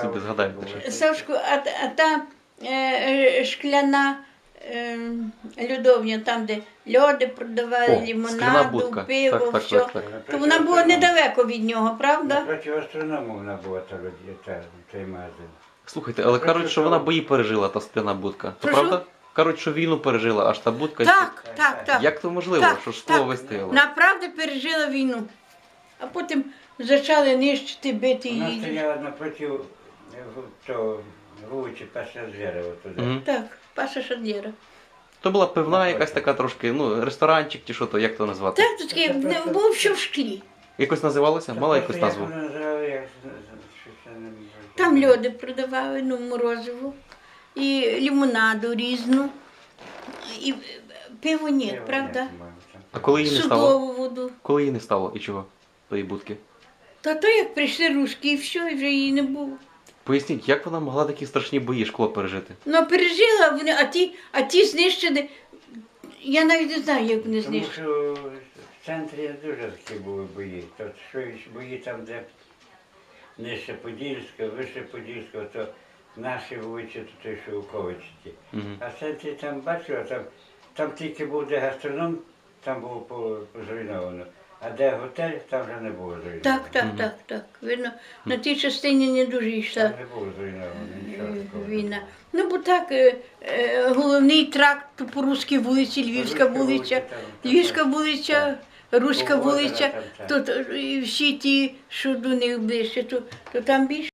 Собі згадаєте. що. Сашку, а, а та е, е, шкляна е, льодовня, там, де льоди продавали, О, скляна лімонаду, будка. пиво, Так, так, все. так, так. То вона була недалеко від нього, правда? Напроти астроному вона була та, той магазин. Слухайте, але кажуть, що вона бої пережила, та скляна будка. То Прошу? правда? Кажуть, що війну пережила, аж та будка. Так, так, так. Як то можливо, Так, що шкло так. вистояло? Направду пережила війну. А потім почали нищити, бити Вона її. стояла напроти того вулиці пасажира туди. Мгм. Так, Паша Шадєра. То була пивна якась така трошки, ну, ресторанчик чи що то, як то назвати? Так, то таке не було все в шклі. Якось називалося? Мала якусь Просто назву? Як вона називала, як що це не можу. Там льоди продавали, ну, морозиво, і лімонаду різну. І е, пиво ні, Пиво, правда? ні, по-моєму, там. А коли її не стало? Судову воду. Коли її не стало і чого? Тої будки? Та то як прийшли русські і все, і вже її не було. Поясніть, як вона могла такі страшні бої шкло пережити? Ну, пережила вони, а ті, а ті знищені. Я навіть не знаю, як вони Тому знищені. що в центрі дуже такі були бої. То що ж бої там, де нижче Подільська, вище Подільська, то наші вулиці, то той, що у Ковичі. Мгм. А в центрі там бачила, там, там тільки був де гастроном, там було по- зруйновано. А де готель, там вже не було зруйновано. Так, так, так, так. Видно, на тій частині не дуже Там йшла не було зруйновано нічого е, такого. війна. Ну, бо так, е, е, головний тракт по руській вулиці, Львівська Руська вулиця, вулиця, там, там, Львівська там. вулиця, Руська вулиця, там, то, то і всі ті, що до них ближче, то, то там більше.